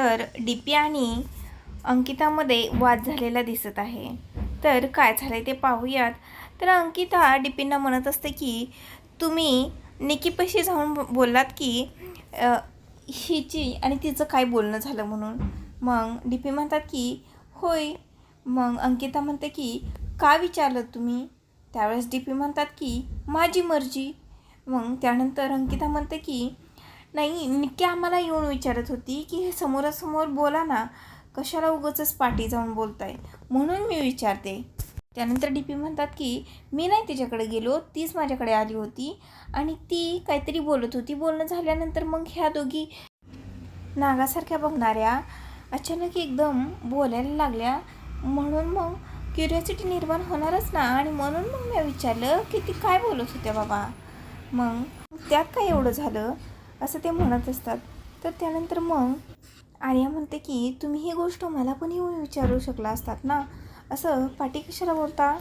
तर D P आणि अंकितामध्ये वाद झालेला दिसत आहे. तर काय झालं आहे ते पाहूयात. तर अंकिता डी पींना म्हणत असते की तुम्ही निकीपाशी जाऊन बोललात की हिची आणि तिचं काय बोलणं झालं म्हणून? मग डी पी म्हणतात की होय. मग अंकिता म्हणते की का विचारलं तुम्ही? त्यावेळेस डी पी म्हणतात की माझी मर्जी. मग त्यानंतर अंकिता म्हणते की नाही निक्की आम्हाला येऊन विचारत होती की हे समोरासमोर बोला ना कशाला उगाचच पाठी जाऊन बोलताय? म्हणून मी विचारते. त्यानंतर डी पी म्हणतात की मी नाही तिच्याकडे गेलो तीच माझ्याकडे आली होती आणि ती काहीतरी बोलत होती. बोलणं झाल्यानंतर मग ह्या दोघी नागासारख्या बघणाऱ्या अचानक एकदम बोलायला लागल्या. म्हणून मग क्युरिओसिटी निर्माण होणारच ना आणि म्हणून मग मी विचारलं की ती काय बोलत होत्या बाबा? मग त्यात काय एवढं झालं? असं ते म्हणत असतात. तर त्यानंतर मग आर्या म्हणते की तुम्ही ही गोष्ट मला पण येऊन विचारू शकला असतात ना? असं पाठी कशाला बोलता?